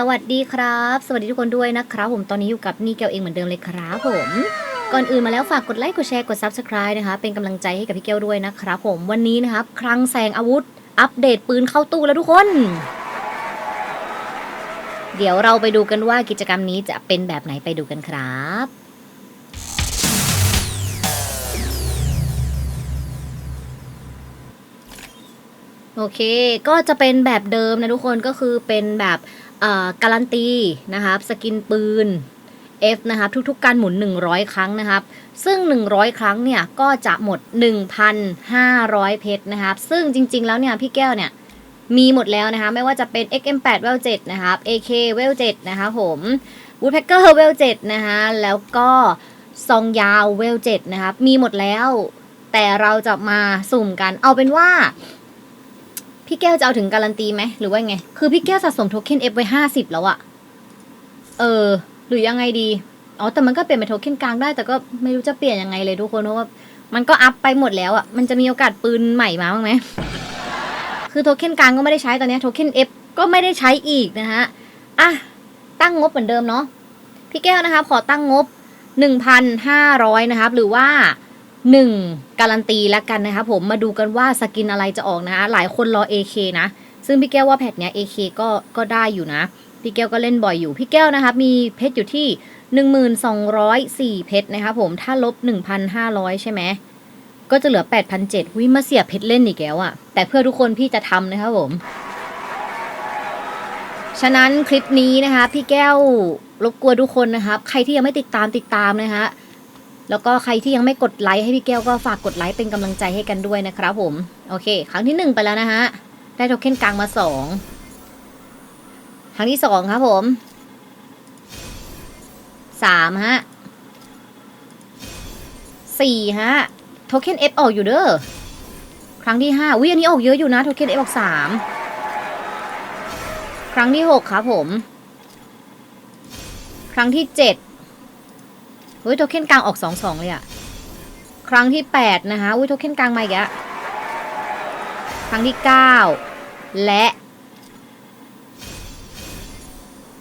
สวัสดีครับ สวัสดีทุกคนด้วยนะครับผมตอนนี้อยู่กับนี่เกลเองเหมือนเดิมเลยครับผมก่อนอื่นมาแล้วฝากกดไลค์กดแชร์กด Subscribe นะคะ เป็นกำลังใจให้กับพี่เกลด้วยนะครับผมวันนี้นะครับคลังแสงอาวุธ อัปเดตปืนเข้าตู้แล้วทุกคน เดี๋ยวเราไปดูกันว่ากิจกรรมนี้จะเป็นแบบไหนไปดูกันครับโอเค ก็จะเป็นแบบเดิมนะทุกคนก็คือเป็นแบบ การันตีนะครับสกินปืน F นะครับทุกๆ การหมุน 100 ครั้งนะครับ ซึ่ง 100 ครั้งเนี่ยก็จะหมด 1,500 เพชรนะครับ ซึ่งจริงๆแล้วเนี่ยพี่แก้วเนี่ยมีหมดแล้วนะคะไม่ว่าจะเป็น XM8 เวล7นะครับ AK เวล7นะคะผม Woodpecker เวล7นะคะแล้วก็ซองยาวเวล7นะครับมีหมดแล้ว แต่เราจะมาสุ่มกันเอาเป็นว่า พี่แก้วจะเอาถึงการันตีไหมหรือว่าไง คือพี่แก้วสะสมโทเค็น F ไว้ห้าสิบแล้วอะเออ หรือยังไงดี อ๋อ แต่มันก็เปลี่ยนเป็นโทเค็นกลางได้ แต่ก็ไม่รู้จะเปลี่ยนยังไงเลยทุกคนเพราะว่า มันก็อัพไปหมดแล้วอะมันจะมีโอกาสปืนใหม่มาบ้างไหม คือโทเค็นกลางก็ไม่ได้ใช้ตอนนี้โทเค็น F ก็ไม่ได้ใช้อีกนะฮะ อะ ตั้งงบเหมือนเดิมเนาะ พี่แก้วนะครับขอตั้งงบ 1,500 นะครับ หรือว่า 1 การันตีแล้วกันนะครับผมมาดูกันว่าสกินอะไรจะออกนะคะหลายคนรอ AK นะ ซึ่งพี่แก้วว่าแพทเนี้ย AK ก็ก็ได้อยู่นะ พี่แก้วก็เล่นบ่อยอยู่ พี่แก้วนะครับมีเพชรอยู่ที่ 1204 เพชรนะครับผมถ้าลบ 1,500 ใช่ไหมก็จะเหลือ 8,700วิมาเสียเพชรเล่นอีกแล้วอะแต่เพื่อทุกคนพี่จะทำนะครับผมฉะนั้นคลิปนี้นะคะ พี่แก้วรบกวนทุกคนนะครับ ใครที่ยังไม่ติดตามติดตามนะคะ แล้วก็ใครที่ยังไม่กดไลค์ให้พี่แก้วก็ฝากกดไลค์เป็นกำลังใจให้กันด้วยนะครับผม โอเค ครั้งที่หนึ่งไปแล้วนะฮะ ได้โทเค็นกลางมาสองครั้งที่สองครับผมสามฮะสี่ฮะ โทเค็น F ออกอยู่เด้อ ครั้งที่ห้าวิอันนี้ออกเยอะอยู่นะ โทเค็น F ออกสามครั้งที่หกครับผม ครั้งที่เจ็ด ฮ้ยโทเค็นกลางออกสองสองเลยอะครั้งที่แปดนะคะอุ้ยโทเค็นกลางมาอีกแล้วครั้งที่เก้าและ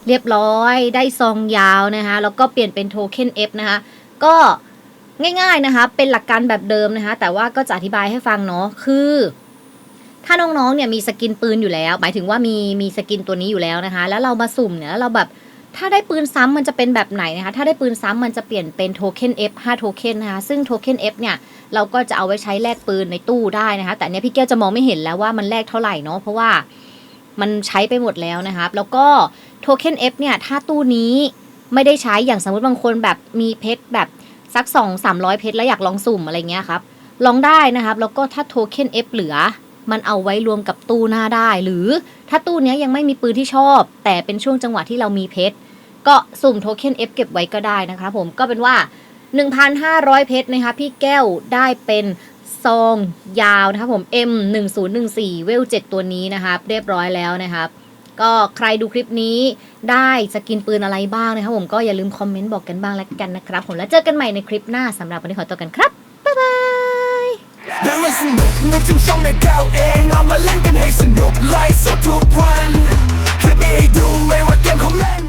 เรียบร้อยได้ซองยาวนะคะแล้วก็เปลี่ยนเป็นโทเค็น F นะคะก็ง่ายๆนะคะ เป็นหลักการแบบเดิมนะคะ แต่ว่าก็จะอธิบายให้ฟังเนาะคือ ถ้าน้องๆเนี่ยมีสกินปืนอยู่แล้ว หมายถึงว่ามีมีสกินตัวนี้อยู่แล้วนะคะ แล้วเรามาสุ่มเนี่ยแล้วเราแบบ ถ้าได้ปืนซ้ำมันจะเป็นแบบไหนนะคะ ถ้าได้ปืนซ้ำมันจะเปลี่ยนเป็นโทเค็น F 5โทเค็นนะคะ ซึ่งโทเค็น F เนี่ย เราก็จะเอาไว้ใช้แลกปืนในตู้ได้นะคะ แต่เนี้ยพี่แก้วจะมองไม่เห็นแล้วว่ามันแลกเท่าไหร่เนาะ เพราะว่ามันใช้ไปหมดแล้วนะครับ แล้วก็โทเค็น F เนี่ย ถ้าตู้นี้ไม่ได้ใช้ อย่างสมมติบางคนแบบมีเพชรแบบสัก 2 300 เพชรแล้วอยากลองสุ่มอะไรเงี้ยครับ ลองได้นะครับ แล้วก็ถ้าโทเค็น F เหลือมันเอาไว้รวมกับตู้หน้าได้ หรือถ้าตู้นี้ยังไม่มีปืนที่ชอบ แต่เป็นช่วงจังหวะที่เรามีเพชร ก็สุ่มโทเค็น F เก็บไว้ก็ได้นะครับผมก็เป็นว่า 1,500 เพชรนะคะพี่แก้วได้เป็นซองยาวนะครับผม M 1 0 1 4เวล7ตัวนี้นะครับเรียบร้อยแล้วนะครับก็ใครดูคลิปนี้ได้สกินปืนอะไรบ้างนะครับผมก็อย่าลืมคอมเมนต์บอกกันบ้างแล้วกันนะครับผมแล้วเจอกันใหม่ในคลิปหน้าสำหรับวันนี้ขอตัวกันครับ บ๊ายบายและมันสนุกนึกถึงช่องในก้าเองเอามาเล่นกันให้สนุกไลฟ์สดทุกวันคลิปนี้ให้ดูไม่ว่าเกมของเล่น